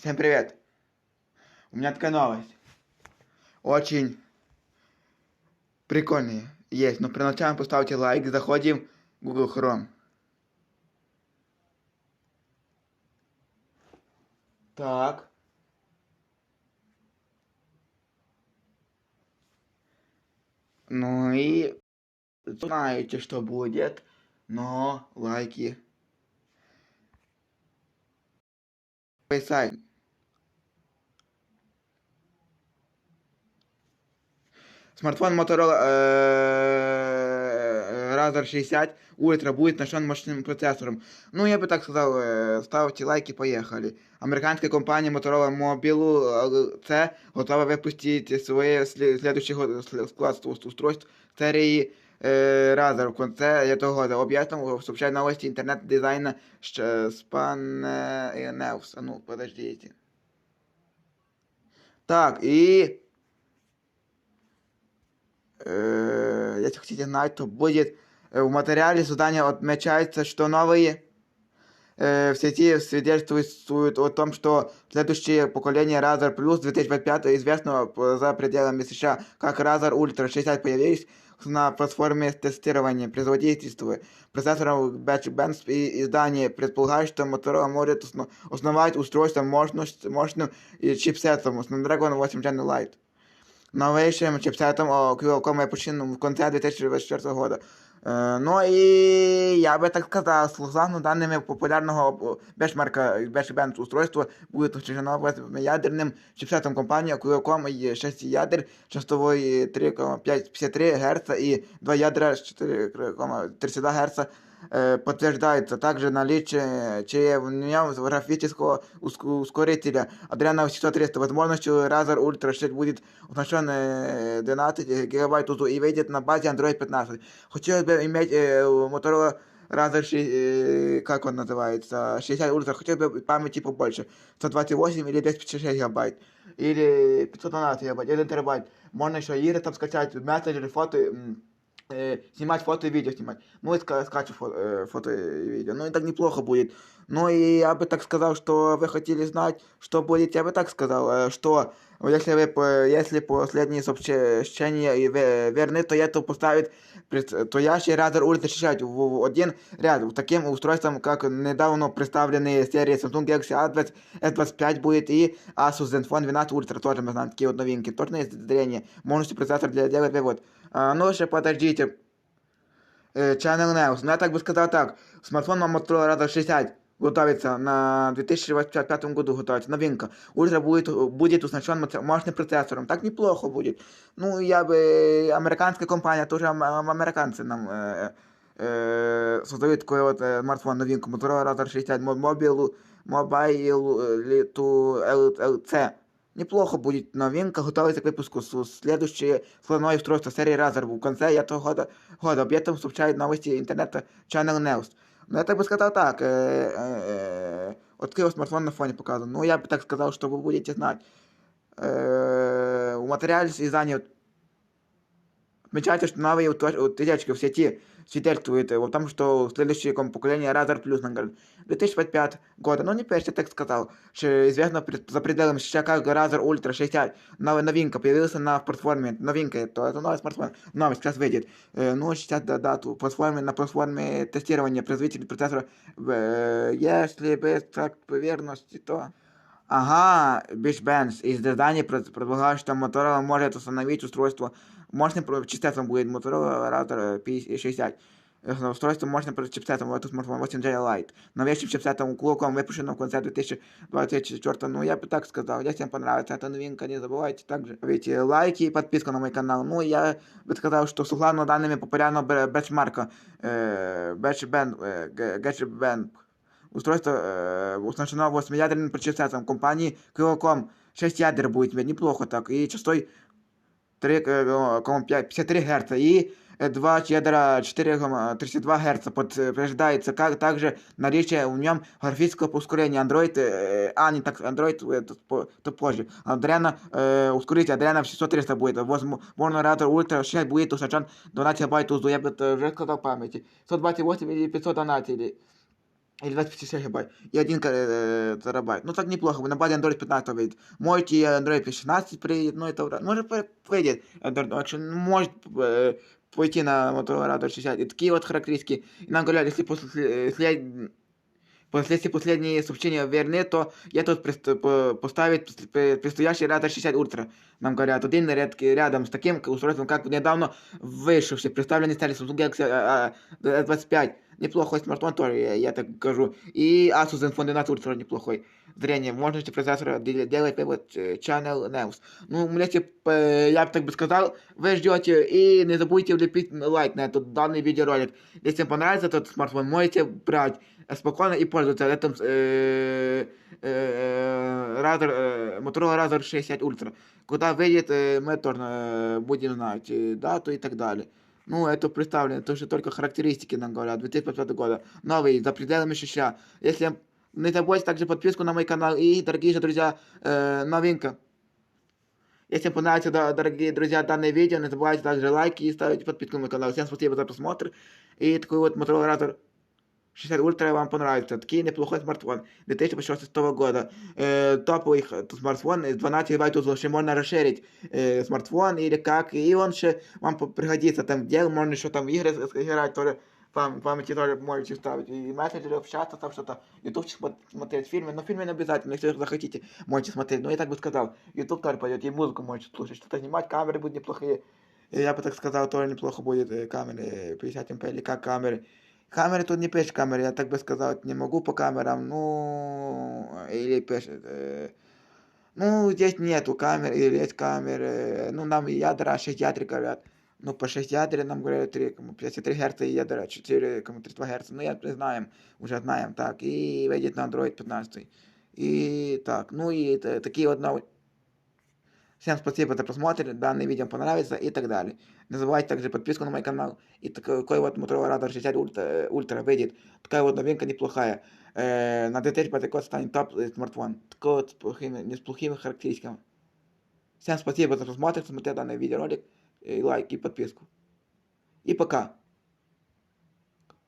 Всем привет! У меня такая новость. Очень прикольная есть. Но при начале поставьте лайк, заходим в Google Chrome. Так. Ну и знаете, что будет, но лайки. Сайт. Смартфон Motorola э, Razr 60 Ultra будет оснащен мощным процессором. Ну, я бы так сказал, э, ставьте лайки, поехали. Американська компанія Motorola Mobile C готова випустити своє слідуючий склад устройств серії э, Razer в конце этого года. Объятом сообщает новости интернет-дизайна Span Ну, подождите. Так, и э, если хотите знать, то будет э, в материале задания отмечается, что новые э, в сети свидетельствуют о том, что следующее поколение Razer Plus 2025 известно за пределами США как Razer Ultra 60 появились на платформе тестирования производительства процессоров Benz и издание предполагает, что Motorola может основать устройство мощным чипсетом Snapdragon 8 Gen Lite новейшим Qualcomm випущеним в кінці 2024 року. Е, ну і я би так сказав, согласно даними популярного бешмарка бешбенд устройства буде оснащено ядерним чипсетом компанії, Qualcomm є 6 ядер частотою 3,53 Гц і 2 ядра 4,32 Гц подтверждается также наличие че в нем графического ускорителя Adreno 630 возможностью Razer Ultra 6 будет оснащен 12 гигабайт узу и выйдет на базе Android 15. Хотелось бы иметь э, Motorola Razer, э, как он называется, 60 Ultra, хотелось бы памяти побольше, 128 или 256 гигабайт, или 512 гигабайт, 1 терабайт. Можно еще игры там скачать, мессенджеры, фото, э, снимать фото и видео снимать. Ну, и ска скачу фото, э, фото и видео. Ну, и так неплохо будет. Ну, и я бы так сказал, что вы хотели знать, что будет, я бы так сказал, э, что если вы, если последние сообщения верны, то я то поставить предстоящий Razer Ultra 60 в один ряд. Таким устройством, как недавно представленные серии Samsung Galaxy A20, S25 будет и Asus Zenfone 12 Ultra, тоже мы знаем такие вот новинки. Точное зрение, мощностью процессор для делать вывод. А, ну, ще подождите. Channel News. Ну, я так бы сказал так. Смартфон Motorola Razr 60 готовится на 2025 году готовится. Новинка. Ультра будет, будет оснащен мощным процессором. Так неплохо будет. Ну, я бы... Американская компания, тоже американцы нам э, э, создают такой вот э, смартфон, новинку. Motorola Razr 60 Mobile, Mobile to LC. Неплохо будет новинка, готовится к выпуску следующее складное устройство серии Razer в конце этого года. года. Об этом сообщает новости интернета Channel News. Ну, я так бы сказал так, э, э, открыл смартфон на фоне показан. Ну, я бы так сказал, что вы будете знать. Э, в материале издания отмечается, что новые утечки в сети свидетельствует о том, что следующее поколение Razer Plus на 2025 года, ну не первый, так сказал, что известно за пределами США как Razer Ultra 60, новая новинка появилась на платформе, новинка, то это новый смартфон, новый сейчас выйдет, э, ну сейчас да, дату, платформе, на платформе тестирования производителей процессора, э, если без так поверенности, то... Ага, Benz из издания предполагает, что Motorola может установить устройство Мощным чипсетом будет Motorola Router P60. Устройство мощным чипсетом в смартфон 8J Lite. Новейшим чипсетом Qualcomm выпущенным в конце 2024. Ну, я бы так сказал. Если вам понравится эта новинка, не забывайте также ставить лайки и подписку на мой канал. Ну, я бы сказал, что согласно данными популярного бенчмарка Getchband устройство э, оснащено 8-ядерным чипсетом компании Qualcomm. 6 ядер будет иметь неплохо так. И частой 3,53 Гц и 2 ядра 4,32 Гц. Подтверждается как, также наличие в нем графического ускорения Android, а не так Android, то, то позже. Adreno, э, ускоритель Adreno 600 будет. Возможно, Razer Ultra 6 будет установлен 12 байт узлу. Я бы уже сказал памяти. 128 или 512 или Или 26 гигабайт. И 1 э, терабайт. Ну, так неплохо. На базе Android 15 выйдет. Можете и Android 16 приедет, ну, это вра- может при- выйдет. Android, якщо не может э, пойти на Motorola Razr 60. И такие вот характеристики. И нам говорят, если после, э, след- после если последние сообщения верны, то я тут прист- по- поставить пос- пре- предстоящий Razr 60 Ultra. Нам говорят, один ряд, рядом с таким устройством, как недавно вышедший, представленный стали Samsung Galaxy а, а, S25. Неплохой смартфон тоже, я, я так скажу. И Asus Zenfone 12 Ultra неплохой. Зрение, мощности процессора, де- делает вывод э, Channel News. Ну, мне типа, э, я бы так бы сказал, вы ждете и не забудьте влепить лайк на этот данный видеоролик. Если вам понравится этот смартфон, можете брать э, спокойно и пользоваться этим э, э, Razer, э, Motorola Razr 60 Ultra. Куда выйдет, э, мы тоже э, будем знать э, дату и так далее. Ну, это представлено, то, что только характеристики нам говорят, 2025 года. Новый, за пределами США. Если не забудьте также подписку на мой канал. И, дорогие же друзья, э, новинка. Если вам понравится, да, дорогие друзья, данное видео, не забывайте также лайки и ставить подписку на мой канал. Всем спасибо за просмотр. И такой вот Motorola Razr 60 Ultra вам понравится. Такий неплохой смартфон 2016 года. Э, топовый х- смартфон, э, 12 гигабайт узла, ще можно расширить э, смартфон или как. И он ще вам по- пригодится. Там дел, можно еще там игры с- с- играть тоже. Пам- памяти тоже можете вставить. И мессенджеры общаться, там что-то. Ютубчик смо- смотреть фильмы. Но фильмы не обязательно, если захотите, можете смотреть. Но я так бы сказал, Ютуб тоже пойдет, и музыку можете слушать. Что-то снимать, камеры будут неплохие. И я бы так сказал, тоже неплохо будет э, камеры э, 50 МП или как камеры. Камеры тут не пишет камеры, я так бы сказал, не могу по камерам, ну, или пишет. э, ну, здесь нету камер, или есть камеры, ну, нам и ядра 6 ядер говорят. Ну, по 6 ядер нам говорят 3, кому 53 Гц и ядра 4, кому 32 Гц. Ну, я не знаем, уже знаем, так. И выйдет на Android 15. И так, ну и это, такие вот новые. Всем спасибо за просмотр, данное видео понравится и так далее. Не забывайте также подписку на мой канал. И такой вот Motorola Razr 60 Ultra, Ultra выйдет. Такая вот новинка неплохая. Э, на 2005 год станет топ э, смартфон. Такой вот с плохими, не с плохими характеристиками. Всем спасибо за просмотр, смотрел данный видеоролик. И лайк, и подписку. И пока.